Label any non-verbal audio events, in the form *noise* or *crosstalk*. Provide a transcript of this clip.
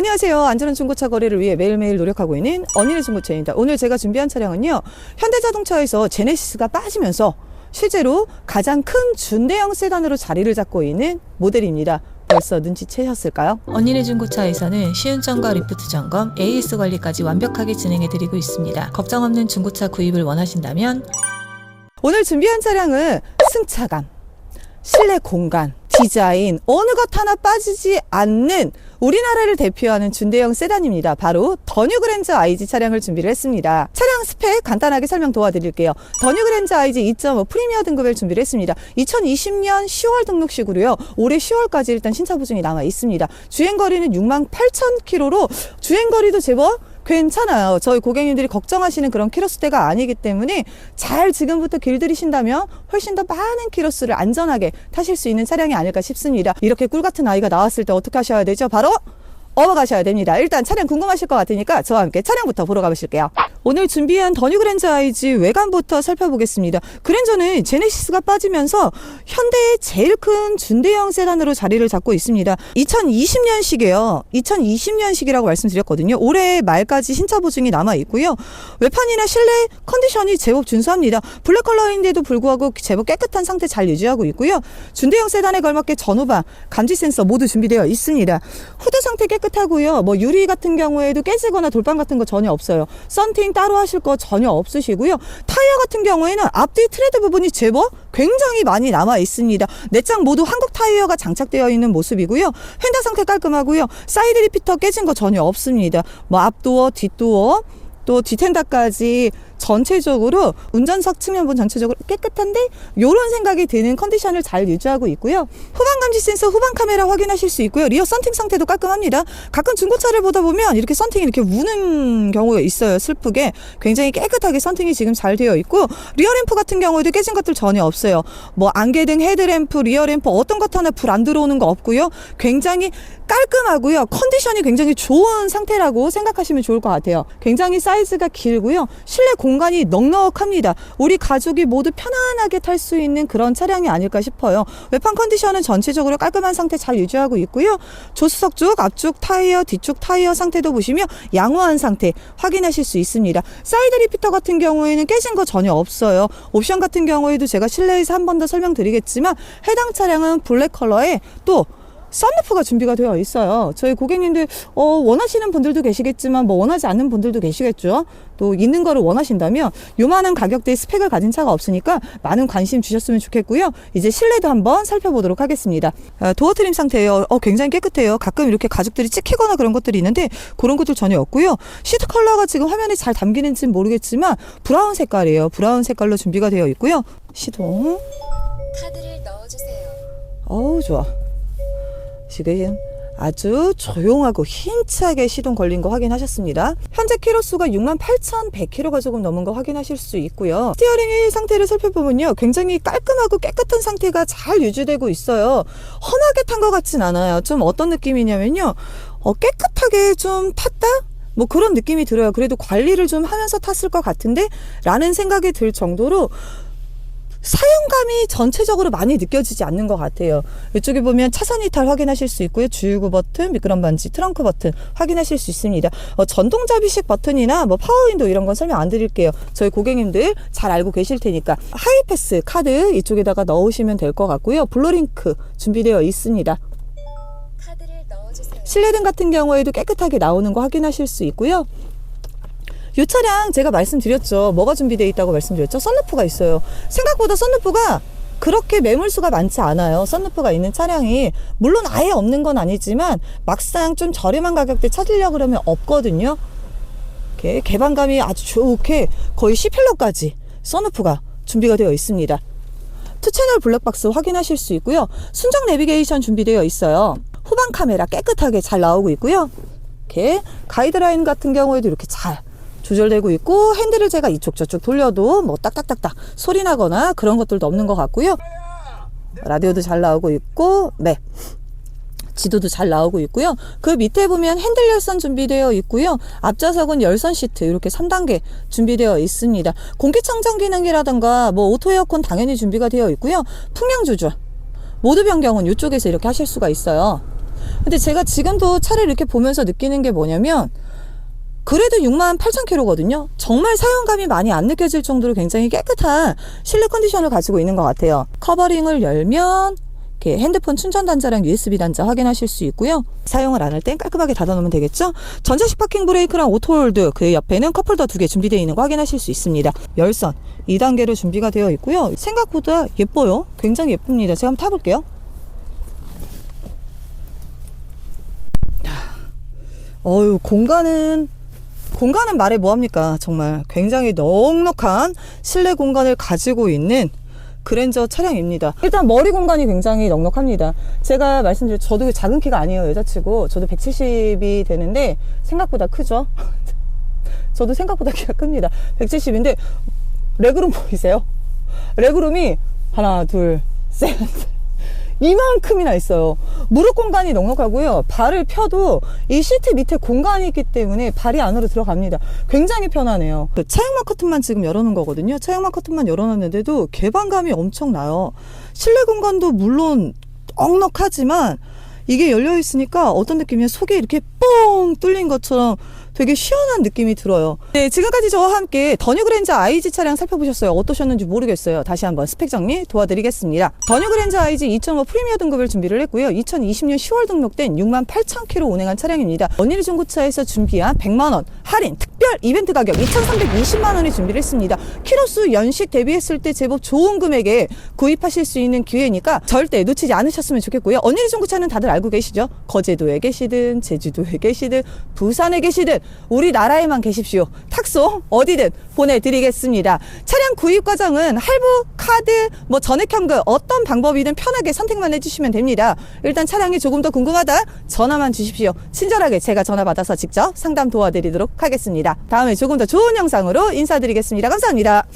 안녕하세요. 안전한 중고차 거래를 위해 매일매일 노력하고 있는 언니네 중고차입니다. 오늘 제가 준비한 차량은요. 현대자동차에서 제네시스가 빠지면서 실제로 가장 큰 준대형 세단으로 자리를 잡고 있는 모델입니다. 벌써 눈치채셨을까요? 언니네 중고차에서는 시운점과 리프트 점검, AS 관리까지 완벽하게 진행해드리고 있습니다. 걱정 없는 중고차 구입을 원하신다면 오늘 준비한 차량은 승차감, 실내 공간, 디자인, 어느 것 하나 빠지지 않는 우리나라를 대표하는 준대형 세단입니다. 바로 더뉴 그랜저 IG 차량을 준비를 했습니다. 차량 스펙 간단하게 설명 도와드릴게요. 더뉴 그랜저 IG 2.5 프리미어 등급을 준비를 했습니다. 2020년 10월 등록식으로요. 올해 10월까지 일단 신차 보증이 남아 있습니다. 주행 거리는 6만 8천 킬로로 주행 거리도 제법 괜찮아요. 저희 고객님들이 걱정하시는 그런 키로수대가 아니기 때문에 잘 지금부터 길들이신다면 훨씬 더 많은 키로수를 안전하게 타실 수 있는 차량이 아닐까 싶습니다. 이렇게 꿀 같은 아이가 나왔을 때 어떻게 하셔야 되죠? 바로 업어가셔야 됩니다. 일단 차량 궁금하실 것 같으니까 저와 함께 차량부터 보러 가보실게요. 오늘 준비한 더뉴 그랜저 IG 외관부터 살펴보겠습니다. 그랜저는 제네시스가 빠지면서 현대의 제일 큰 준대형 세단으로 자리를 잡고 있습니다. 2020년식이에요. 2020년식이라고 말씀드렸거든요. 올해 말까지 신차 보증이 남아 있고요. 외판이나 실내 컨디션이 제법 준수합니다. 블랙 컬러인데도 불구하고 제법 깨끗한 상태 잘 유지하고 있고요. 준대형 세단에 걸맞게 전후방 감지 센서 모두 준비되어 있습니다. 후드 상태 깨끗하고요. 뭐 유리 같은 경우에도 깨지거나 돌방 같은 거 전혀 없어요. 썬팅 따로 하실 거 전혀 없으시고요. 타이어 같은 경우에는 앞뒤 트레드 부분이 제법 굉장히 많이 남아 있습니다. 내장 모두 한국 타이어가 장착되어 있는 모습이고요. 휀다 상태 깔끔하고요. 사이드 리피터 깨진 거 전혀 없습니다. 뭐 앞도어, 뒷도어, 또 뒷텐다까지 전체적으로 운전석 측면부 전체적으로 깨끗한데 요런 생각이 드는 컨디션을 잘 유지하고 있고요. 후방 감지 센서 후방 카메라 확인하실 수 있고요. 리어 썬팅 상태도 깔끔합니다. 가끔 중고차를 보다 보면 이렇게 썬팅이 이렇게 우는 경우가 있어요. 슬프게 굉장히 깨끗하게 썬팅이 지금 잘 되어 있고 리어 램프 같은 경우에도 깨진 것들 전혀 없어요. 뭐 안개등 헤드램프, 리어 램프 어떤 것 하나 불 안 들어오는 거 없고요. 굉장히 깔끔하고요. 컨디션이 굉장히 좋은 상태라고 생각하시면 좋을 것 같아요. 굉장히 사이즈가 길고요. 실내 공 간이 넉넉합니다. 우리 가족이 모두 편안하게 탈 수 있는 그런 차량이 아닐까 싶어요. 외판 컨디션은 전체적으로 깔끔한 상태 잘 유지하고 있고요. 조수석 쪽, 앞쪽 타이어, 뒤쪽 타이어 상태도 보시면 양호한 상태 확인하실 수 있습니다. 사이드 리피터 같은 경우에는 깨진 거 전혀 없어요. 옵션 같은 경우에도 제가 실내에서 한 번 더 설명드리겠지만 해당 차량은 블랙 컬러에 또 썬루프가 준비가 되어 있어요. 저희 고객님들 어, 원하시는 분들도 계시겠지만 뭐 원하지 않는 분들도 계시겠죠. 또 있는 거를 원하신다면 요만한 가격대의 스펙을 가진 차가 없으니까 많은 관심 주셨으면 좋겠고요. 이제 실내도 한번 살펴보도록 하겠습니다. 아, 도어 트림 상태예요. 어, 굉장히 깨끗해요. 가끔 이렇게 가죽들이 찍히거나 그런 것들이 있는데 그런 것들 전혀 없고요. 시트 컬러가 지금 화면에 잘 담기는지는 모르겠지만 브라운 색깔이에요. 브라운 색깔로 준비가 되어 있고요. 시동. 카드를 넣어주세요. 어우 좋아. 지금 아주 조용하고 힘차게 시동 걸린 거 확인하셨습니다. 현재 키로수가 68,100km가 조금 넘은 거 확인하실 수 있고요. 스티어링의 상태를 살펴보면요. 굉장히 깔끔하고 깨끗한 상태가 잘 유지되고 있어요. 헌하게 탄 것 같진 않아요. 좀 어떤 느낌이냐면요. 어, 깨끗하게 좀 탔다? 뭐 그런 느낌이 들어요. 그래도 관리를 좀 하면서 탔을 것 같은데? 라는 생각이 들 정도로 사용감이 전체적으로 많이 느껴지지 않는 것 같아요. 이쪽에 보면 차선 이탈 확인하실 수 있고요. 주유구 버튼, 미끄럼 반지, 트렁크 버튼 확인하실 수 있습니다. 어, 전동 잡이식 버튼이나 뭐 파워윈도 이런 건 설명 안 드릴게요. 저희 고객님들 잘 알고 계실 테니까 하이패스 카드 이쪽에다가 넣으시면 될 것 같고요. 블루링크 준비되어 있습니다. 실내등 같은 경우에도 깨끗하게 나오는 거 확인하실 수 있고요. 이 차량 제가 말씀드렸죠. 뭐가 준비되어 있다고 말씀드렸죠? 썬루프가 있어요. 생각보다 썬루프가 그렇게 매물수가 많지 않아요. 썬루프가 있는 차량이 물론 아예 없는 건 아니지만 막상 좀 저렴한 가격대 찾으려 그러면 없거든요. 이렇게 개방감이 아주 좋게 거의 C필러까지 썬루프가 준비가 되어 있습니다. 투채널 블랙박스 확인하실 수 있고요. 순정 내비게이션 준비되어 있어요. 후방 카메라 깨끗하게 잘 나오고 있고요. 이렇게 가이드라인 같은 경우에도 이렇게 잘 조절되고 있고 핸들을 제가 이쪽 저쪽 돌려도 뭐 딱딱딱딱 소리 나거나 그런 것들도 없는 것 같고요. 라디오도 잘 나오고 있고 네. 지도도 잘 나오고 있고요. 그 밑에 보면 핸들 열선 준비되어 있고요. 앞좌석은 열선 시트 이렇게 3단계 준비되어 있습니다. 공기 청정 기능이라든가 뭐 오토 에어컨 당연히 준비가 되어 있고요. 풍량 조절 모드 변경은 이쪽에서 이렇게 하실 수가 있어요. 근데 제가 지금도 차를 이렇게 보면서 느끼는 게 뭐냐면 그래도 6만 8천 킬로거든요. 정말 사용감이 많이 안 느껴질 정도로 굉장히 깨끗한 실내 컨디션을 가지고 있는 것 같아요. 커버링을 열면 이렇게 핸드폰 충전 단자랑 USB 단자 확인하실 수 있고요. 사용을 안 할 땐 깔끔하게 닫아놓으면 되겠죠. 전자식 파킹 브레이크랑 오토홀드 그 옆에는 컵홀더 두 개 준비되어 있는 거 확인하실 수 있습니다. 열선 2단계로 준비가 되어 있고요. 생각보다 예뻐요. 굉장히 예쁩니다. 제가 한번 타볼게요. 어유 공간은 공간은 말해 뭐합니까? 정말 굉장히 넉넉한 실내 공간을 가지고 있는 그랜저 차량입니다. 일단 머리 공간이 굉장히 넉넉합니다. 제가 말씀드린 저도 작은 키가 아니에요 여자치고 저도 170이 되는데 생각보다 크죠? *laughs* 저도 생각보다 키가 큽니다. 170인데 레그룸 보이세요? 레그룸이 하나 둘 셋 이만큼이나 있어요. 무릎 공간이 넉넉하고요. 발을 펴도 이 시트 밑에 공간이 있기 때문에 발이 안으로 들어갑니다. 굉장히 편하네요. 그 차량막 커튼만 지금 열어놓은 거거든요. 차량막 커튼만 열어놨는데도 개방감이 엄청나요. 실내 공간도 물론 넉넉하지만 이게 열려 있으니까 어떤 느낌이냐 속에 이렇게 뻥 뚫린 것처럼 되게 시원한 느낌이 들어요. 네, 지금까지 저와 함께 더뉴 그랜저 IG 차량 살펴보셨어요. 어떠셨는지 모르겠어요. 다시 한번 스펙 정리 도와드리겠습니다. 더뉴 그랜저 IG 2.5 프리미어 등급을 준비를 했고요. 2020년 10월 등록된 6만 8천 킬로 운행한 차량입니다. 원일 중고차에서 준비한 100만 원 할인 특별 이벤트 가격 2,320만 원에 준비를 했습니다. 키로수 연식 대비했을 때 제법 좋은 금액에 구입하실 수 있는 기회니까 절대 놓치지 않으셨으면 좋겠고요. 언니리 중고차는 다들 알고 계시죠? 거제도에 계시든 제주도에 계시든 부산에 계시든 우리나라에만 계십시오. 탁송 어디든 보내드리겠습니다. 차량 구입 과정은 할부, 카드, 뭐 전액 현금 어떤 방법이든 편하게 선택만 해주시면 됩니다. 일단 차량이 조금 더 궁금하다 전화만 주십시오. 친절하게 제가 전화 받아서 직접 상담 도와드리도록 하겠습니다. 다음에 조금 더 좋은 영상으로 인사드리겠습니다. 감사합니다.